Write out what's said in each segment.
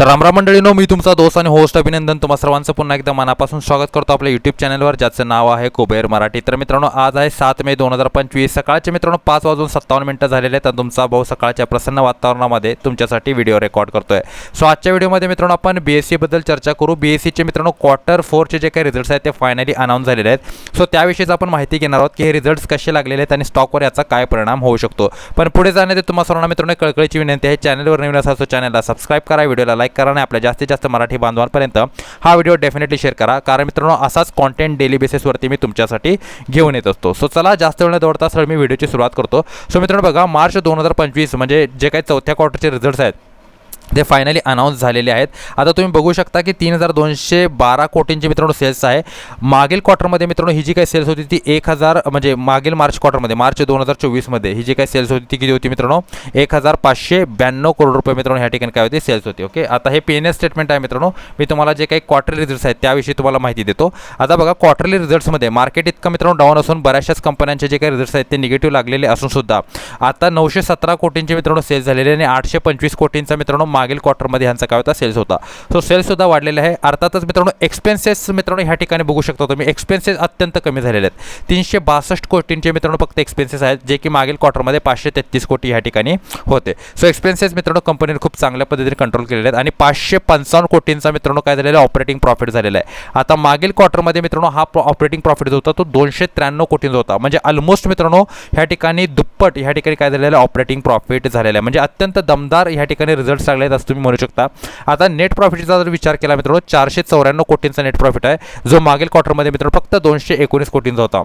तर रामराम मंडळीनो मी तुमचा दोस्त आणि होस्ट अभिनंदन तुम्हा सर्वांचं पुन्हा एकदा मनापासून स्वागत करतो आपल्या यूट्यूब चॅनलवर ज्याचं नाव आहे कुबेर मराठी. तर मित्रांनो आज आहे सात मे दोन हजार पंचवीस. सकाळचे मित्रांनो पाच वाजून सत्तावन्न मिनटं झालेले आहेत तर तुमचा भाऊ सकाळच्या प्रसन्न वातावरणामध्ये तुमच्यासाठी व्हिडिओ रेकॉर्ड करतो आहे सो आजच्या व्हिडिओमध्ये मित्रांनो आपण बी एस सीबद्दल चर्चा करू. बी एस सीचे मित्रांनो क्वार्टर फोरचे जे काही रिझल्ट्स आहेत ते फायनली अनाऊन्स झालेले आहेत. सो त्याविषयीच आपण माहिती घेणार आहोत की हे रिझल्ट्स कसे लागलेले आहेत आणि स्टॉकवर याचा काय परिणाम होऊ शकतो. पण पुढे जाण्याचे तुम्हाला सर्वांना मित्रांनो कळकळीची विनंती आहे. चॅनलवर नवीन असा चॅनलला सबस्क्राईब करा. व्हिडिओला लाईक करा आणि आपल्या जास्तीत जास्त मराठी बांधवांपर्यंत हा व्हिडिओ डेफिनेटली शेअर करा. कारण मित्रांनो असाच कॉन्टेंट डेली बेसिसवरती मी तुमच्यासाठी घेऊन येत असतो. सो चला जास्त वेळ न दौडता सर मी व्हिडिओची सुरुवात करतो. सो मित्रांनो बघा मार्च दोन हजार पंचवीस म्हणजे जे काही चौथ्या क्वार्टरचे रिझल्ट्स आहेत ते फायनली अनाऊन्स झालेले आहेत. आता तुम्ही बघू शकता की तीन हजार दोनशे बारा कोटींचे मित्रांनो सेल्स आहे. मागील क्वार्टरमध्ये मित्रांनो ही जी काही सेल्स होती ती एक हजार म्हणजे मागील मार्च क्वार्टरमध्ये मार्च दोन हजार चोवीसमध्ये ही जी काही सेल्स होती ती किती होती मित्रांनो? एक हजार पाचशे ब्याण्णव करोड रुपये मित्रांनो ह्या ठिकाणी काय होती? सेल्स होती. ओके आता हे पी एन एस स्टेटमेंट आहे मित्रांनो. मी तुम्हाला जे काही क्वार्टरली रिझल्ट्स आहेत त्याविषयी तुम्हाला माहिती देतो. आता बघा क्वार्टरली रिझल्ट्समध्ये मार्केट इतकं मित्रांनो डाऊन असून बऱ्याचशाच कंपन्यांचे जे काही रिझल्ट्स आहेत ते निगेटिव्ह लागलेले असून सुद्धा. आता नऊशे सतरा कोटींचे मित्रांनो सेल्स झालेले आणि आठशे पंचवीस कोटींचा मित्रांनो मागील क्वार्टरमध्ये ह्यांचा काय होता? सेल्स होता. सो सेल्ससुद्धा वाढलेले आहे. अर्थातच मित्रांनो एक्सपेन्सेस मित्रांनो ह्या ठिकाणी बघू शकता तुम्ही. एक्सपेन्सेस अत्यंत कमी झालेले आहेत. तीनशे बासष्ट कोटींचे मित्रांनो फक्त एक्सपेन्सेस आहेत जे की मागील क्वार्टरमध्ये पाचशे तेहतीस कोटी ह्या ठिकाणी होते. सो एक्सपेन्सेस मित्रांनो कंपनीने खूप चांगल्या पद्धतीने कंट्रोल केलेले आहेत आणि पाचशे पंचावन्न कोटींचा मित्रांनो काय झालेला आहे? ऑपरेटिंग प्रॉफिट झालेला आहे. आता मागील क्वार्टरमध्ये मित्रांनो हा ऑपरेटिंग प्रॉफिट जो होता तो दोनशे त्र्याण्णव कोटींचा होता. म्हणजे ऑलमोस्ट मित्रांनो ह्या ठिकाणी दुप्पट ह्या ठिकाणी काय झालेलं आहे? ऑपरेटिंग प्रॉफिट झालेलं आहे. म्हणजे अत्यंत दमदार ह्या ठिकाणी रिझल्ट लागले आहेत असं तुम्ही म्हणू शकता. आता नेट प्रॉफिटचा जर विचार केला मित्रांनो चारशे चौऱ्याण्णव कोटींचा नेट प्रॉफिट आहे. जो मागील क्वार्टरमध्ये मित्रांनो फक्त दोनशे एकोणीस कोटींचा होता.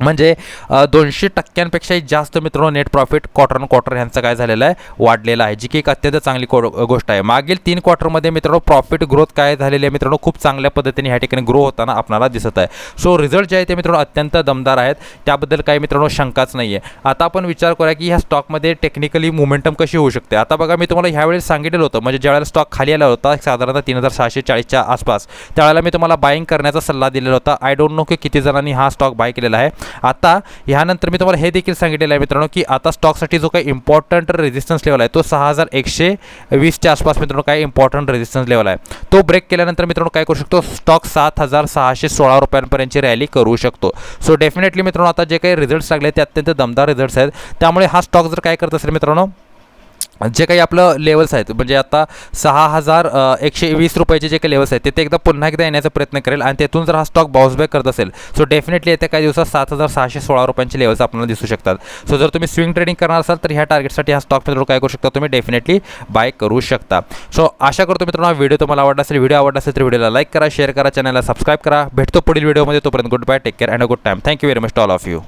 म्हणजे दोनशे टक्क्यांपेक्षाही जास्त मित्रांनो net profit quarter on quarter ह्यांचं काय झालेलं आहे? वाढलेलं आहे जी की एक अत्यंत चांगली को- गोष्ट आहे. मागील तीन क्वार्टरमध्ये मित्रांनो प्रॉफिट ग्रोथ काय झालेली आहे मित्रांनो? खूप चांगल्या पद्धतीने ह्या ठिकाणी ग्रो होताना आपल्याला दिसत आहे. सो रिझल्ट जे आहे ते मित्रांनो अत्यंत दमदार आहेत. त्याबद्दल काही मित्रांनो शंकाच नाही आहे आता आपण विचार करूया की ह्या स्टॉकमध्ये टेक्निकली मोमेंटम कशी होऊ शकते? आता बघा मी तुम्हाला ह्यावेळेस सांगितलेलं होतं. म्हणजे ज्यावेळेला स्टॉक खाली आला होता साधारणतः तीन हजार सहाशे चाळीसच्या आसपास त्यावेळेला मी तुम्हाला बाईंग करण्याचा सल्ला दिलेला होता. आय डोंट नो की किती जणांनी हा स्टॉक बाय केलेला आहे. आता ह्यानंतर मी तुम्हाला हे देखील सांगितलेलं आहे मित्रांनो की आता स्टॉकसाठी जो काही इम्पॉर्टंट रेजिस्टन्स लेवल आहे तो सहा हजार एकशे वीसच्या आसपास मित्रांनो काय इम्पॉर्टंट रेजिस्टन्स लेवल आहे. तो ब्रेक केल्यानंतर मित्रांनो काय करू शकतो? स्टॉक सात हजार सहाशे सोळा रुपयांपर्यंतची रॅली करू शकतो. सो डेफिनेटली मित्रांनो आता जे काही रिझल्ट्स लागले ते अत्यंत दमदार रिझल्ट्स आहेत. त्यामुळे हा स्टॉक जर काय करत असेल मित्रांनो जे काही आपलं लेवल्स आहेत म्हणजे आता सहा हजार एकशे वीस रुपयाचे जे काही लेवल्स आहेत ते एकदा पुन्हा एकदा येण्याचा प्रयत्न करेल आणि तेथून जर हा स्टॉक बाउन्स बॅक करत असेल सो डेफिनेटली येत्या काही दिवसात सात हजार सहाशे सोळा रुपयांचे लेवल्स आपल्याला दिसू शकतात. सो जर तुम्ही स्विंग ट्रेडिंग करणार असाल तर ह्या टार्गेटसाठी हा स्टॉक मित्रांनो काय करू शकता तुम्ही डेफिनेटली बाय करू शकता. सो आशा करतो मित्रांनो हा व्हिडिओ तुम्हाला आवडला असेल व्हिडिओ आवडला असेल तर व्हिडिओला लाईक करा शेअर करा चॅनलला सबस्क्राईब करा. भेटतो पुढील व्हिडिओमध्ये तोपर्यंत good bye take care and a good time thank you very much all of you